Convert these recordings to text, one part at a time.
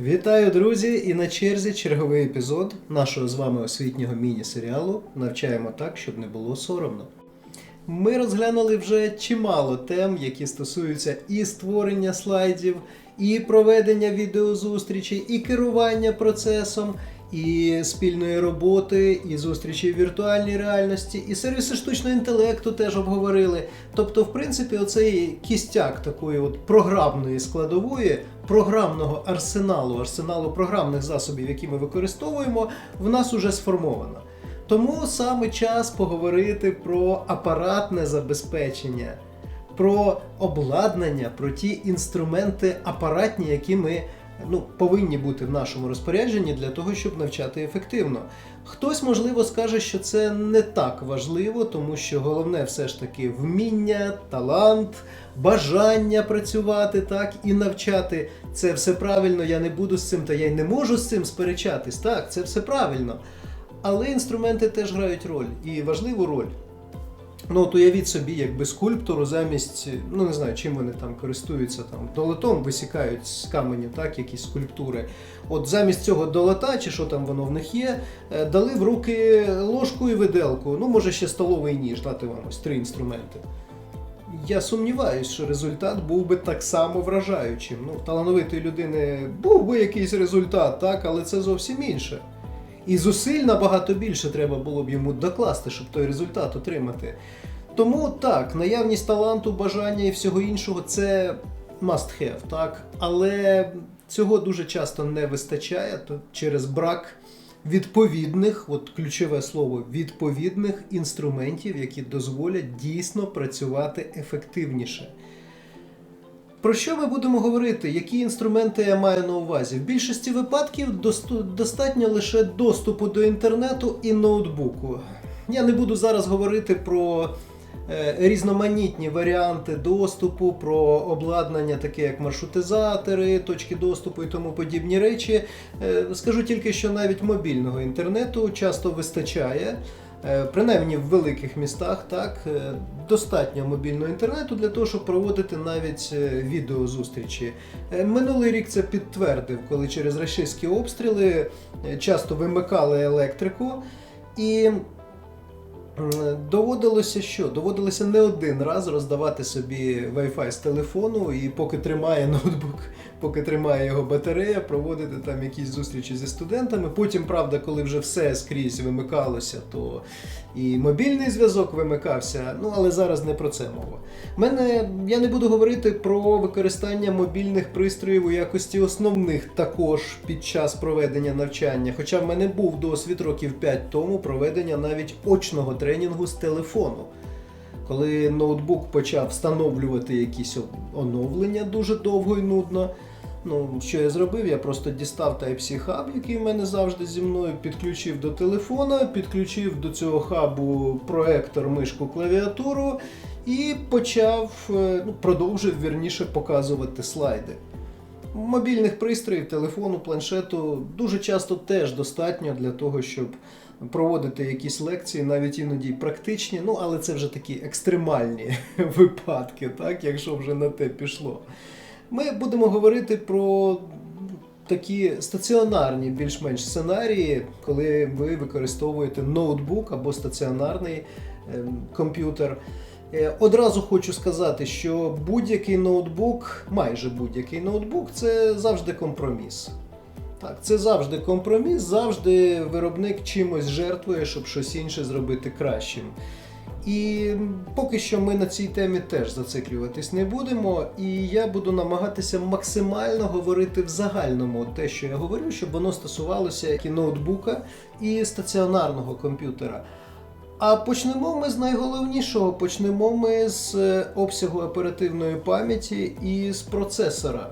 Вітаю, друзі! І на черзі черговий епізод нашого з вами освітнього міні-серіалу Навчаємо так, щоб не було соромно. Ми розглянули вже чимало тем, які стосуються і створення слайдів, і проведення відеозустрічей, і керування процесом, і спільної роботи, і зустрічі в віртуальній реальності, і сервіси штучного інтелекту теж обговорили. Тобто, в принципі, оцей кістяк такої от програмної складової, програмного арсеналу, арсеналу програмних засобів, які ми використовуємо, в нас уже сформовано. Тому саме час поговорити про апаратне забезпечення, про обладнання, про ті інструменти апаратні, які ми ну, повинні бути в нашому розпорядженні для того, щоб навчати ефективно. Хтось, можливо, скаже, що це не так важливо, тому що головне все ж таки вміння, талант, бажання працювати так і навчати. Це все правильно, я не буду з цим, та я й не можу з цим сперечатись. Так, це все правильно. Але інструменти теж грають роль і важливу роль. Ну, от уявіть собі, якби скульптору замість, ну не знаю, чим вони там користуються, там долотом висікають з каменю, так, якісь скульптури. От замість цього долота, чи що там воно в них є, е, дали в руки ложку і виделку. Ну, може ще столовий ніж, дати вам ось три інструменти. Я сумніваюсь, що результат був би так само вражаючим. Ну, в талановитої людини був би якийсь результат, так, але це зовсім інше. І зусиль набагато більше треба було б йому докласти, щоб той результат отримати. Тому так, наявність таланту, бажання і всього іншого це must have, так? Але цього дуже часто не вистачає то через брак відповідних, от ключове слово, відповідних інструментів, які дозволять дійсно працювати ефективніше. Про що ми будемо говорити? Які інструменти я маю на увазі? В більшості випадків достатньо лише доступу до інтернету і ноутбуку. Я не буду зараз говорити про е, різноманітні варіанти доступу, про обладнання, таке як маршрутизатори, точки доступу і тому подібні речі. Е, скажу тільки, що навіть мобільного інтернету часто вистачає. Е, Принаймні в великих містах так е, достатньо мобільного інтернету для того, щоб проводити навіть е, відеозустрічі. Минулий рік це підтвердив, коли через рашистські обстріли часто вимикали електрику і. Доводилося що? Доводилося не один раз роздавати собі Wi-Fi з телефону, і поки тримає ноутбук, поки тримає його батарея, проводити там якісь зустрічі зі студентами. Потім, правда, коли вже все скрізь вимикалося, то і мобільний зв'язок вимикався. Ну але зараз не про це мова. Мене я не буду говорити про використання мобільних пристроїв у якості основних також під час проведення навчання. Хоча в мене був досвід років 5 тому проведення навіть очного тренінгу з телефону. Коли ноутбук почав встановлювати якісь оновлення дуже довго і нудно. Ну, що я зробив? Я просто дістав Type-C хаб, який в мене завжди зі мною, підключив до телефона, підключив до цього хабу проектор, мишку, клавіатуру і почав, е, ну, продовжив вірніше показувати слайди. Мобільних пристроїв, телефону, планшету дуже часто теж достатньо для того, щоб проводити якісь лекції, навіть іноді практичні, ну але це вже такі екстремальні випадки, так, якщо вже на те пішло. Ми будемо говорити про такі стаціонарні більш-менш сценарії, коли ви використовуєте ноутбук або стаціонарний ем, комп'ютер. Е, Одразу хочу сказати, що будь-який ноутбук, майже будь-який ноутбук, це завжди компроміс. Так, це завжди компроміс, завжди виробник чимось жертвує, щоб щось інше зробити кращим. І поки що ми на цій темі теж зациклюватись не будемо, і я буду намагатися максимально говорити в загальному те, що я говорю, щоб воно стосувалося і ноутбука і стаціонарного комп'ютера. А почнемо ми з найголовнішого. Почнемо ми з е, обсягу оперативної пам'яті і з процесора.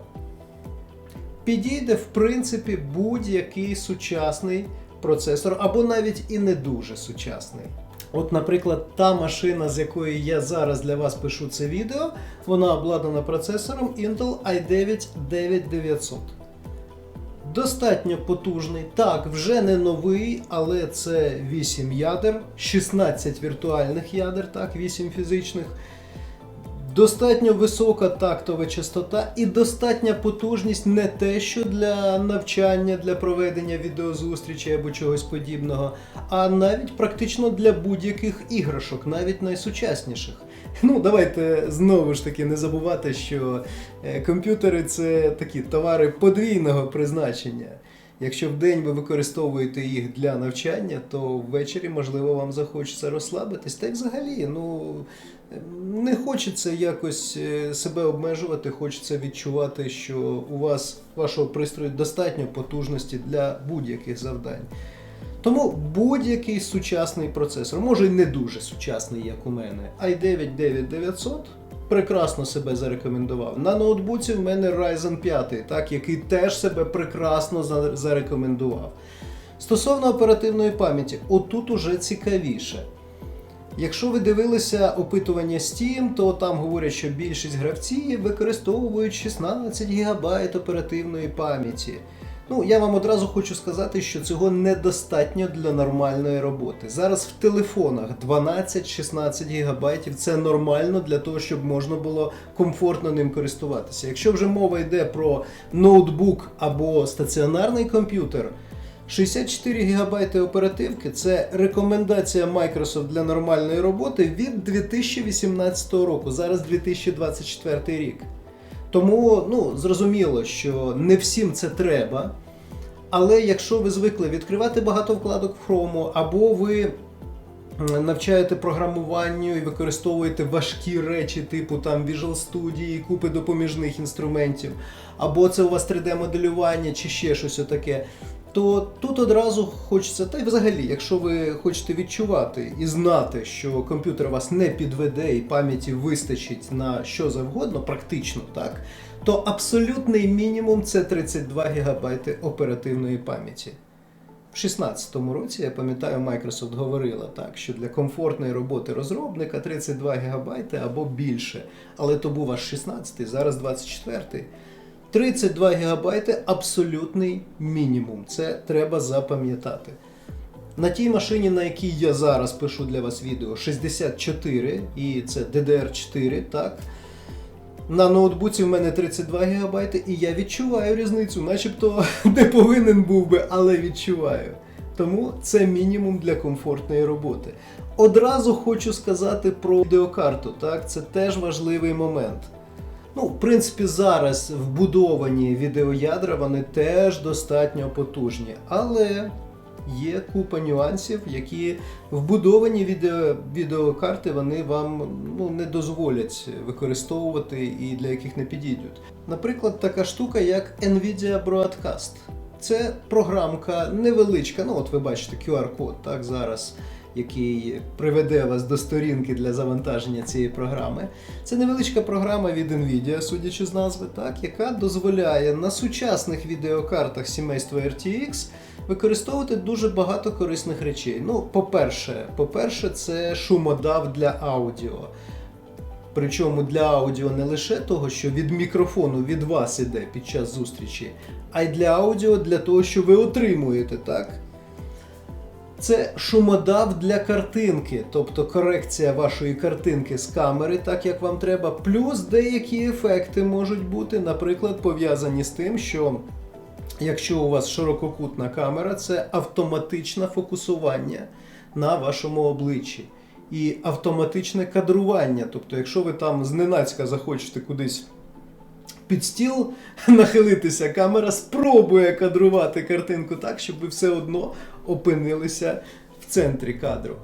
Підійде, в принципі, будь-який сучасний процесор, або навіть і не дуже сучасний. От, наприклад, та машина, з якої я зараз для вас пишу це відео, вона обладнана процесором Intel i9 9900. Достатньо потужний. Так, вже не новий, але це 8 ядер, 16 віртуальних ядер, так, 8 фізичних. Достатньо висока тактова частота і достатня потужність не те, що для навчання, для проведення відеозустрічей або чогось подібного, а навіть практично для будь-яких іграшок, навіть найсучасніших. Ну, давайте знову ж таки не забувати, що е, комп'ютери це такі товари подвійного призначення. Якщо в день ви використовуєте їх для навчання, то ввечері, можливо, вам захочеться розслабитись. Та взагалі, ну не хочеться якось е, себе обмежувати, хочеться відчувати, що у вас вашого пристрою достатньо потужності для будь-яких завдань. Тому будь-який сучасний процесор, може й не дуже сучасний, як у мене, i9 9900 прекрасно себе зарекомендував. На ноутбуці в мене Ryzen 5, так, який теж себе прекрасно зарекомендував. Стосовно оперативної пам'яті, отут уже цікавіше. Якщо ви дивилися опитування Steam, то там говорять, що більшість гравців використовують 16 ГБ оперативної пам'яті. Ну, я вам одразу хочу сказати, що цього недостатньо для нормальної роботи. Зараз в телефонах 12-16 ГБ це нормально для того, щоб можна було комфортно ним користуватися. Якщо вже мова йде про ноутбук або стаціонарний комп'ютер, 64 ГБ оперативки це рекомендація Microsoft для нормальної роботи від 2018 року. Зараз 2024 рік. Тому ну, зрозуміло, що не всім це треба. Але якщо ви звикли відкривати багато вкладок в Chrome, або ви навчаєте програмуванню і використовуєте важкі речі, типу там Visual Studio, купи допоміжних інструментів, або це у вас 3D-моделювання чи ще щось таке, то тут одразу хочеться, та й взагалі, якщо ви хочете відчувати і знати, що комп'ютер вас не підведе і пам'яті вистачить на що завгодно, практично так, то абсолютний мінімум це 32 ГБ оперативної пам'яті. В 2016 році, я пам'ятаю, Microsoft говорила так, що для комфортної роботи розробника 32 ГБ або більше. Але то був аж 16, зараз 24. 32 ГБ абсолютний мінімум. Це треба запам'ятати. На тій машині, на якій я зараз пишу для вас відео, 64, і це DDR4, так. На ноутбуці в мене 32 ГБ, і я відчуваю різницю, начебто не повинен був би, але відчуваю. Тому це мінімум для комфортної роботи. Одразу хочу сказати про відеокарту, так, це теж важливий момент. Ну, в принципі, зараз вбудовані відеоядра, вони теж достатньо потужні, але є купа нюансів, які вбудовані відео, відеокарти вони вам ну, не дозволять використовувати і для яких не підійдуть. Наприклад, така штука, як Nvidia Broadcast. Це програмка невеличка, ну от ви бачите QR-код так зараз який приведе вас до сторінки для завантаження цієї програми. Це невеличка програма від Nvidia, судячи з назви, так, яка дозволяє на сучасних відеокартах сімейства RTX використовувати дуже багато корисних речей. Ну, по-перше, по-перше, це шумодав для аудіо. Причому для аудіо не лише того, що від мікрофону від вас іде під час зустрічі, а й для аудіо для того, що ви отримуєте, так? Це шумодав для картинки, тобто корекція вашої картинки з камери, так як вам треба. Плюс деякі ефекти можуть бути, наприклад, пов'язані з тим, що якщо у вас ширококутна камера, це автоматичне фокусування на вашому обличчі. І автоматичне кадрування. Тобто, якщо ви там зненацька захочете кудись під стіл нахилитися, камера спробує кадрувати картинку так, щоб ви все одно опинилися в центрі кадру.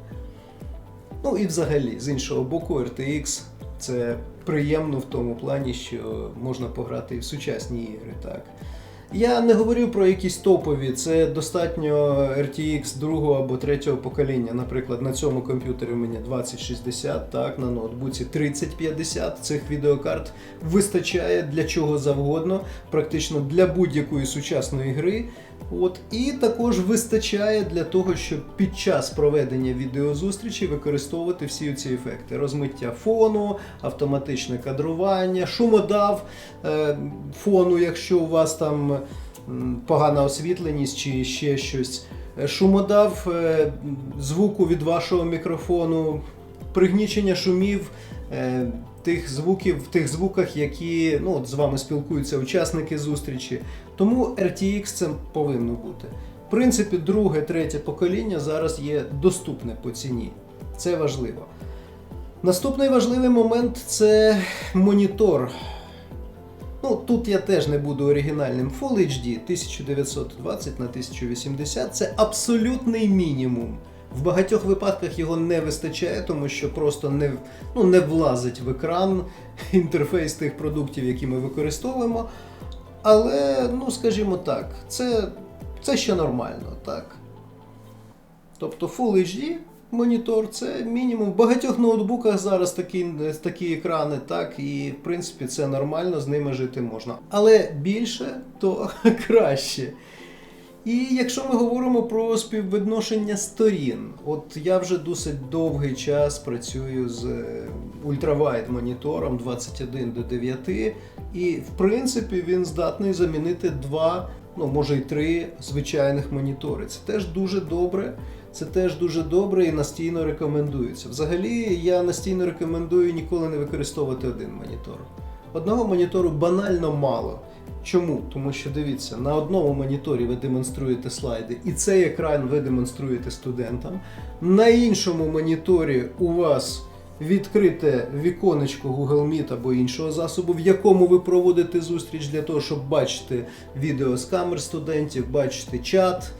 Ну і взагалі, з іншого боку, RTX це приємно в тому плані, що можна пограти і в сучасні ігри. так. Я не говорю про якісь топові, це достатньо RTX другого або третього покоління. Наприклад, на цьому комп'ютері у мене 2060, так, на ноутбуці 3050 цих відеокарт вистачає для чого завгодно, практично для будь-якої сучасної гри. От, і також вистачає для того, щоб під час проведення відеозустрічі використовувати всі ці ефекти: розмиття фону, автоматичне кадрування, шумодав е, фону, якщо у вас там погана освітленість чи ще щось. Е, Шумодав е, звуку від вашого мікрофону, пригнічення шумів тих звуків, в тих звуках, які ну, от з вами спілкуються учасники зустрічі. Тому RTX це повинно бути. В принципі, друге, третє покоління зараз є доступне по ціні. Це важливо. Наступний важливий момент це монітор. Ну, тут я теж не буду оригінальним. Full HD 1920 на 1080 це абсолютний мінімум. В багатьох випадках його не вистачає, тому що просто не, ну, не влазить в екран інтерфейс тих продуктів, які ми використовуємо. Але, ну скажімо так, це, це ще нормально, так. Тобто Full HD монітор це мінімум. В багатьох ноутбуках зараз такі, такі екрани, так, і в принципі це нормально, з ними жити можна. Але більше, то краще. І якщо ми говоримо про співвідношення сторін, от я вже досить довгий час працюю з е, ультравайд монітором 21 до 9, і в принципі він здатний замінити два, ну може й три звичайних монітори. Це теж дуже добре. Це теж дуже добре і настійно рекомендується. Взагалі, я настійно рекомендую ніколи не використовувати один монітор. Одного монітору банально мало. Чому? Тому що дивіться, на одному моніторі ви демонструєте слайди, і цей екран ви демонструєте студентам. На іншому моніторі у вас відкрите віконечко Google Meet або іншого засобу, в якому ви проводите зустріч для того, щоб бачити відео з камер студентів, бачити чат.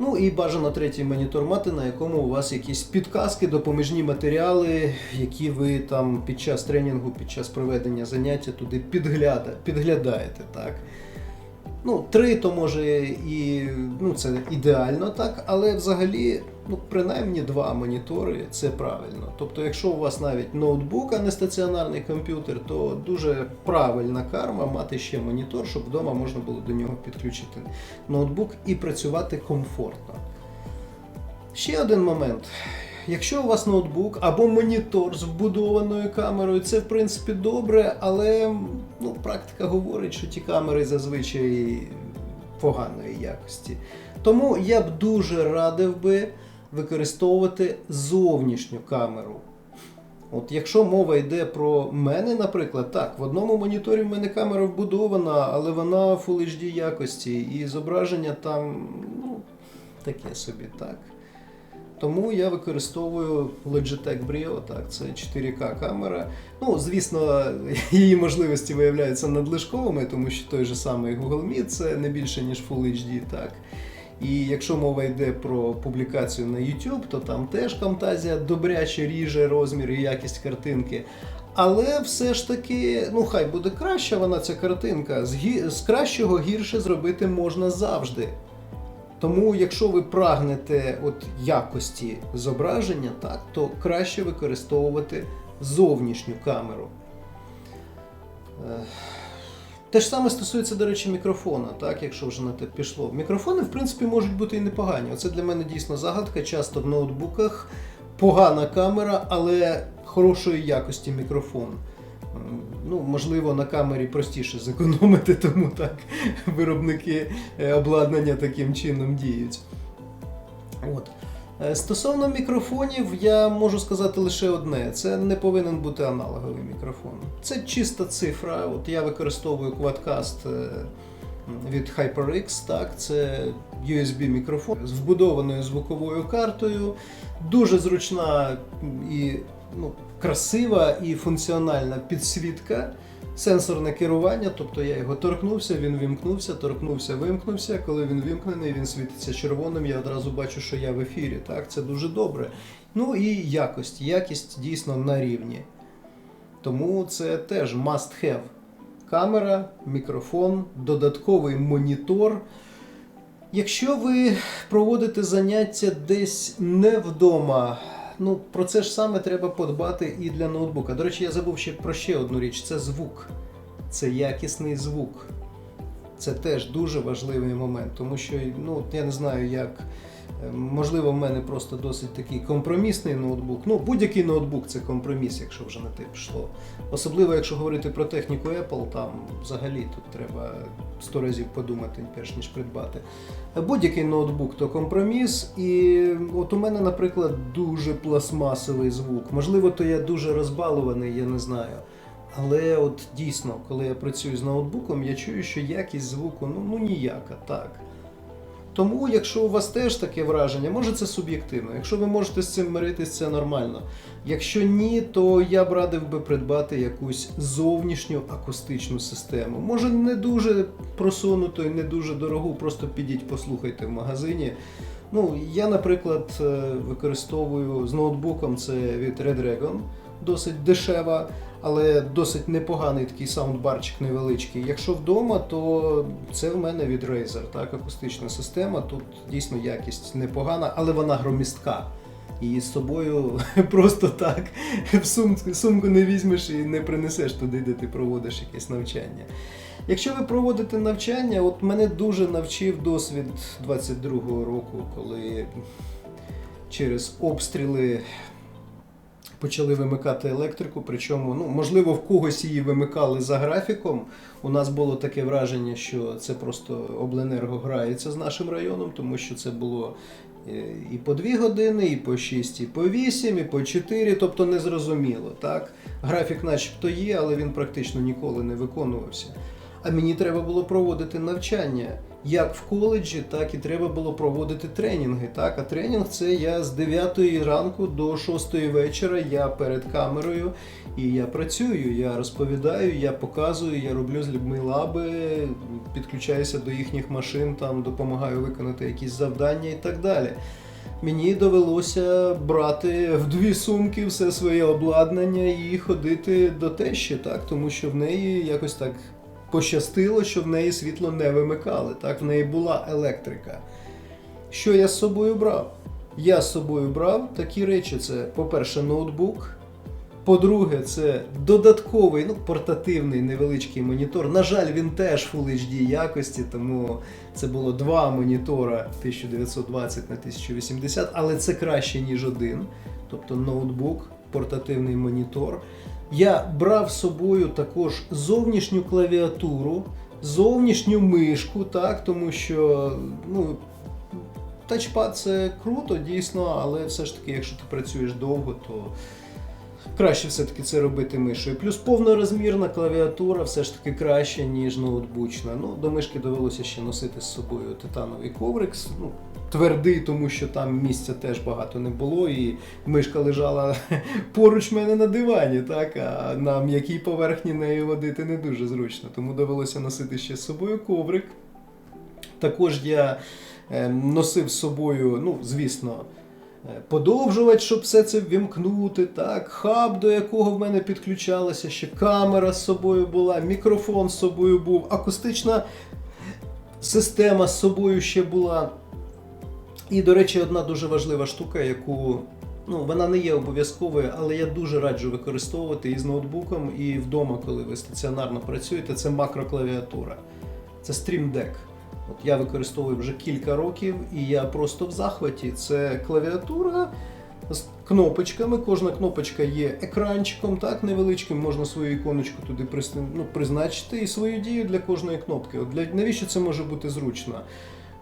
Ну і бажано третій монітор мати, на якому у вас якісь підказки, допоміжні матеріали, які ви там під час тренінгу, під час проведення заняття туди підгляда, підглядаєте. так. Ну, три то може і ну, це ідеально, так, але взагалі, ну, принаймні два монітори це правильно. Тобто, якщо у вас навіть ноутбук, а не стаціонарний комп'ютер, то дуже правильна карма мати ще монітор, щоб вдома можна було до нього підключити ноутбук і працювати комфортно. Ще один момент. Якщо у вас ноутбук або монітор з вбудованою камерою, це в принципі добре, але ну, практика говорить, що ті камери зазвичай поганої якості. Тому я б дуже радив би використовувати зовнішню камеру. От якщо мова йде про мене, наприклад, так, в одному моніторі в мене камера вбудована, але вона Full HD якості, і зображення там ну, таке собі, так. Тому я використовую Logitech Brio, так, це 4К камера. Ну, звісно, її можливості виявляються надлишковими, тому що той же самий Google Meet це не більше, ніж Full HD, так. І якщо мова йде про публікацію на YouTube, то там теж Camtasia добряче ріже розмір і якість картинки. Але все ж таки, ну хай буде краща вона ця картинка. З, гі... з кращого гірше зробити можна завжди. Тому, якщо ви прагнете от якості зображення, так, то краще використовувати зовнішню камеру. Те ж саме стосується, до речі, мікрофона, так, якщо вже на те пішло. Мікрофони, в принципі, можуть бути і непогані. Оце для мене дійсно загадка. Часто в ноутбуках погана камера, але хорошої якості мікрофон. Ну, можливо, на камері простіше зекономити, тому так виробники е, обладнання таким чином діють. От. Е, Стосовно мікрофонів, я можу сказати лише одне: це не повинен бути аналоговий мікрофон. Це чиста цифра. От я використовую Quadcast е, від HyperX, так, це USB мікрофон з вбудованою звуковою картою, дуже зручна і ну, красива і функціональна підсвітка. Сенсорне керування, тобто я його торкнувся, він вімкнувся, торкнувся, вимкнувся. Коли він вімкнений, він світиться червоним, я одразу бачу, що я в ефірі. Так, це дуже добре. Ну і якість. Якість дійсно на рівні. Тому це теж must have. Камера, мікрофон, додатковий монітор. Якщо ви проводите заняття десь не вдома, ну про це ж саме треба подбати і для ноутбука. До речі, я забув ще про ще одну річ: це звук. Це якісний звук. Це теж дуже важливий момент, тому що ну, я не знаю, як Можливо, в мене просто досить такий компромісний ноутбук. Ну, будь-який ноутбук це компроміс, якщо вже на те пішло. Особливо, якщо говорити про техніку Apple, там взагалі тут треба 100 разів подумати, перш ніж придбати. Е, Будь-який ноутбук то компроміс, і от у мене, наприклад, дуже пластмасовий звук. Можливо, то я дуже розбалуваний, я не знаю. Але от дійсно, коли я працюю з ноутбуком, я чую, що якість звуку ну, ну ніяка, так. Тому, якщо у вас теж таке враження, може це суб'єктивно. Якщо ви можете з цим миритись, це нормально. Якщо ні, то я б радив би придбати якусь зовнішню акустичну систему. Може не дуже просунуту і не дуже дорогу, просто підіть, послухайте в магазині. Ну, я, наприклад, е, використовую з ноутбуком це від Red Dragon, досить дешева, але досить непоганий такий саундбарчик невеличкий. Якщо вдома, то це в мене від Razer, так, акустична система. Тут дійсно якість непогана, але вона громістка. Її з собою просто так в сумку, сумку не візьмеш і не принесеш туди, де ти проводиш якесь навчання. Якщо ви проводите навчання, от мене дуже навчив досвід 22-го року, коли через обстріли почали вимикати електрику. Причому, ну, можливо, в когось її вимикали за графіком. У нас було таке враження, що це просто обленерго грається з нашим районом, тому що це було е, і по 2 години, і по 6, і по 8, і по 4, тобто незрозуміло. Так? Графік начебто є, але він практично ніколи не виконувався. А мені треба було проводити навчання як в коледжі, так і треба було проводити тренінги. Так? А тренінг це я з 9 ранку до 6 вечора. Я перед камерою і я працюю, я розповідаю, я показую, я роблю з людьми лаби, підключаюся до їхніх машин, там допомагаю виконати якісь завдання і так далі. Мені довелося брати в дві сумки все своє обладнання і ходити до тещі, так? тому що в неї якось так пощастило, що в неї світло не вимикали. Так, в неї була електрика. Що я з собою брав? Я з собою брав такі речі: це, по-перше, ноутбук. По-друге, це додатковий, ну, портативний невеличкий монітор. На жаль, він теж Full HD якості, тому це було два монітора 1920 на 1080, але це краще, ніж один. Тобто ноутбук, портативний монітор. Я брав з собою також зовнішню клавіатуру, зовнішню мишку, так, тому що ну, тачпад це круто, дійсно, але все ж таки, якщо ти працюєш довго, то краще все-таки це робити мишою. Плюс повнорозмірна клавіатура все ж таки краще, ніж ноутбучна. Ну, до мишки довелося ще носити з собою титановий коврик. Ну, твердий, тому що там місця теж багато не було, і мишка лежала поруч мене на дивані, так, а на м'якій поверхні нею водити не дуже зручно. Тому довелося носити ще з собою коврик. Також я е, носив з собою, ну, звісно, подовжувач, щоб все це вімкнути, так, хаб, до якого в мене підключалася, ще камера з собою була, мікрофон з собою був, акустична система з собою ще була. І, до речі, одна дуже важлива штука, яку ну, вона не є обов'язковою, але я дуже раджу використовувати і з ноутбуком, і вдома, коли ви стаціонарно працюєте, це макроклавіатура. Це Deck. От я використовую вже кілька років, і я просто в захваті. Це клавіатура з кнопочками. Кожна кнопочка є екранчиком, так невеличким, можна свою іконочку туди ну, призначити і свою дію для кожної кнопки. От для навіщо це може бути зручно?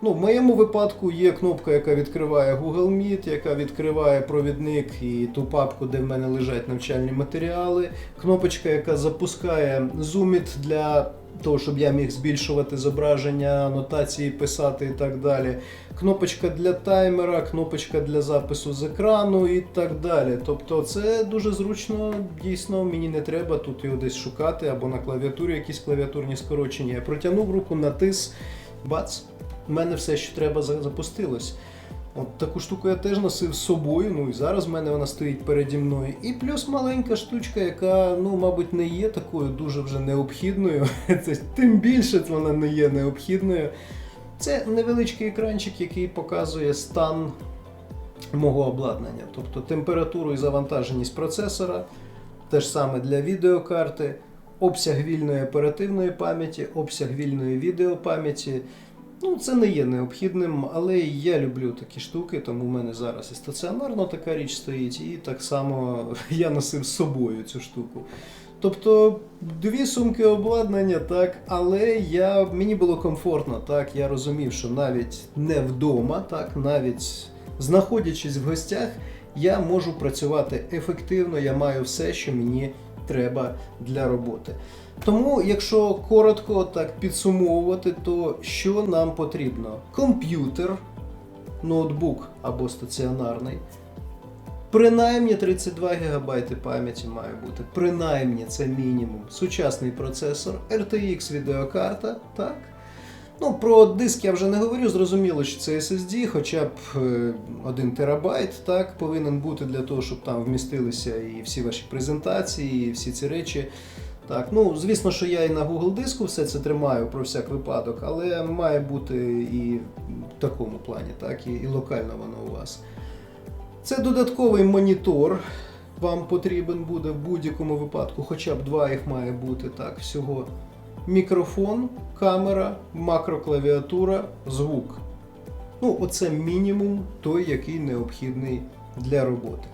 Ну, в моєму випадку є кнопка, яка відкриває Google Meet, яка відкриває провідник і ту папку, де в мене лежать навчальні матеріали. Кнопочка, яка запускає Zoomit для того, щоб я міг збільшувати зображення, анотації писати і так далі. Кнопочка для таймера, кнопочка для запису з екрану і так далі. Тобто це дуже зручно, дійсно, мені не треба тут його десь шукати або на клавіатурі якісь клавіатурні скорочення. Я протягнув руку, натис, бац, у мене все, що треба, запустилось. От таку штуку я теж носив з собою, ну і зараз в мене вона стоїть переді мною. І плюс маленька штучка, яка, ну, мабуть, не є такою дуже вже необхідною. Це тим більше вона не є необхідною. Це невеличкий екранчик, який показує стан мого обладнання, тобто температуру і завантаженість процесора, те ж саме для відеокарти, обсяг вільної оперативної пам'яті, обсяг вільної відеопам'яті. Ну, це не є необхідним, але я люблю такі штуки, тому в мене зараз і стаціонарно така річ стоїть, і так само я носив з собою цю штуку. Тобто дві сумки обладнання, так, але я, мені було комфортно, так, я розумів, що навіть не вдома, так, навіть знаходячись в гостях, я можу працювати ефективно, я маю все, що мені треба для роботи. Тому, якщо коротко так підсумовувати, то що нам потрібно? Комп'ютер, ноутбук або стаціонарний. Принаймні 32 ГБ пам'яті має бути. Принаймні це мінімум. Сучасний процесор, RTX відеокарта, так. Ну, про диск я вже не говорю, зрозуміло, що це SSD, хоча б е, 1 терабайт, так, повинен бути для того, щоб там вмістилися і всі ваші презентації, і всі ці речі. Так, ну звісно, що я і на Google диску все це тримаю про всяк випадок, але має бути і в такому плані, так, і, і локально воно у вас. Це додатковий монітор. Вам потрібен буде в будь-якому випадку, хоча б два їх має бути так, всього. Мікрофон, камера, макроклавіатура, звук. Ну, оце мінімум той, який необхідний для роботи.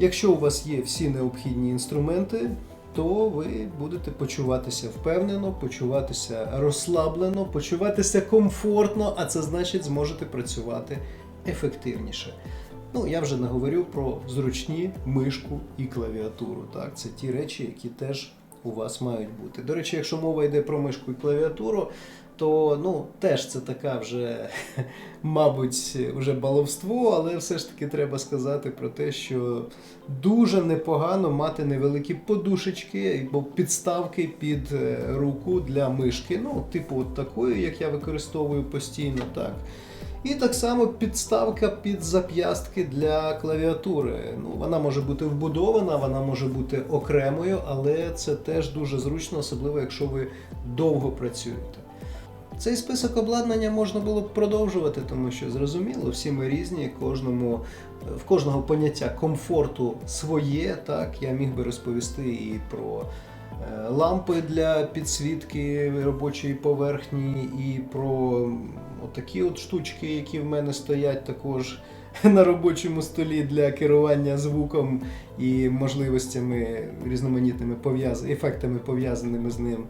Якщо у вас є всі необхідні інструменти, то ви будете почуватися впевнено, почуватися розслаблено, почуватися комфортно, а це значить зможете працювати ефективніше. Ну, я вже не говорю про зручні мишку і клавіатуру. Так, це ті речі, які теж у вас мають бути. До речі, якщо мова йде про мишку і клавіатуру, то ну, теж це така вже, мабуть, вже баловство, але все ж таки треба сказати про те, що дуже непогано мати невеликі подушечки або підставки під е, руку для мишки. Ну, типу от такої, як я використовую постійно, так. І так само підставка під зап'ястки для клавіатури. Ну, вона може бути вбудована, вона може бути окремою, але це теж дуже зручно, особливо якщо ви довго працюєте. Цей список обладнання можна було б продовжувати, тому що зрозуміло, всі ми різні, кожному, в кожного поняття комфорту своє. Так, я міг би розповісти і про лампи для підсвітки робочої поверхні, і про отакі от штучки, які в мене стоять також на робочому столі для керування звуком і можливостями різноманітними пов'яз... ефектами пов'язаними з ним.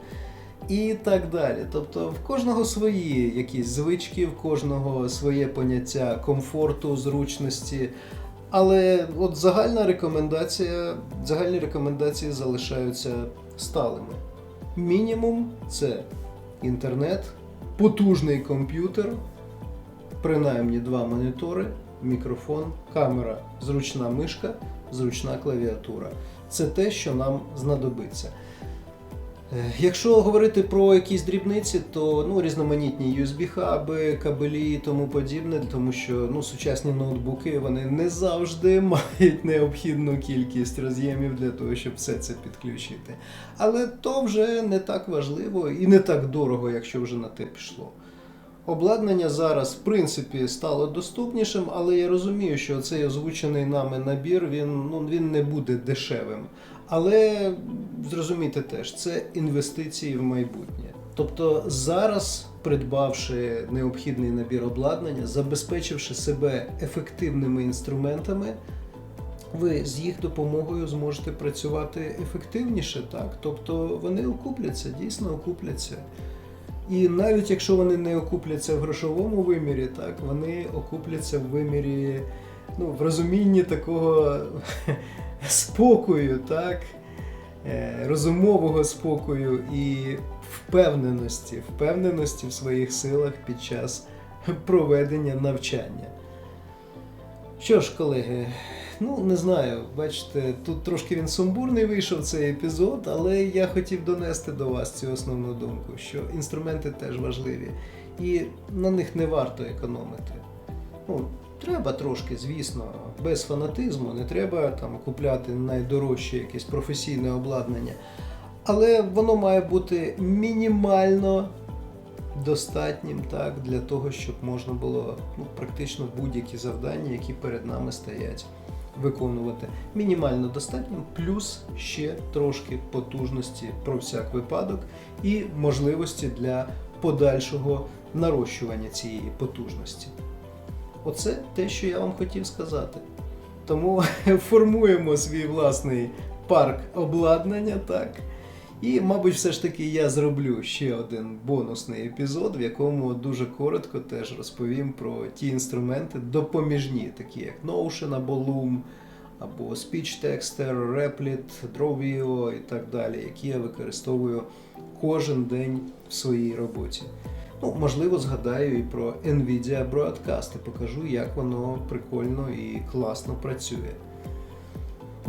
І так далі. Тобто в кожного свої якісь звички, в кожного своє поняття комфорту, зручності. Але от загальна рекомендація, загальні рекомендації залишаються сталими. Мінімум це інтернет, потужний комп'ютер, принаймні два монітори, мікрофон, камера, зручна мишка, зручна клавіатура. Це те, що нам знадобиться. Е, Якщо говорити про якісь дрібниці, то ну, різноманітні USB-хаби, кабелі і тому подібне, тому що ну, сучасні ноутбуки вони не завжди мають необхідну кількість роз'ємів для того, щоб все це підключити. Але то вже не так важливо і не так дорого, якщо вже на те пішло. Обладнання зараз, в принципі, стало доступнішим, але я розумію, що цей озвучений нами набір він, ну, він не буде дешевим. Але зрозумійте теж, це інвестиції в майбутнє. Тобто зараз, придбавши необхідний набір обладнання, забезпечивши себе ефективними інструментами, ви з їх допомогою зможете працювати ефективніше, так? Тобто вони окупляться, дійсно окупляться. І навіть якщо вони не окупляться в грошовому вимірі, так, вони окупляться в вимірі, ну, в розумінні такого спокою, так, е, розумового спокою і впевненості, впевненості в своїх силах під час проведення навчання. Що ж, колеги, ну не знаю, бачите, тут трошки він сумбурний вийшов цей епізод, але я хотів донести до вас цю основну думку, що інструменти теж важливі, і на них не варто економити. Ну, треба трошки, звісно, без фанатизму, не треба там купляти найдорожче якесь професійне обладнання, але воно має бути мінімально достатнім так, для того, щоб можна було ну, практично будь-які завдання, які перед нами стоять, виконувати. Мінімально достатнім, плюс ще трошки потужності про всяк випадок і можливості для подальшого нарощування цієї потужності. Оце те, що я вам хотів сказати. Тому формуємо свій власний парк обладнання, так. І, мабуть, все ж таки я зроблю ще один бонусний епізод, в якому дуже коротко теж розповім про ті інструменти допоміжні, такі як Notion або Loom, або Speech Texter, Replit, Drawio і так далі, які я використовую кожен день в своїй роботі. Ну, можливо, згадаю і про Nvidia Broadcast і покажу, як воно прикольно і класно працює.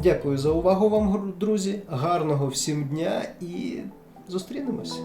Дякую за увагу вам, друзі. Гарного всім дня і зустрінемось.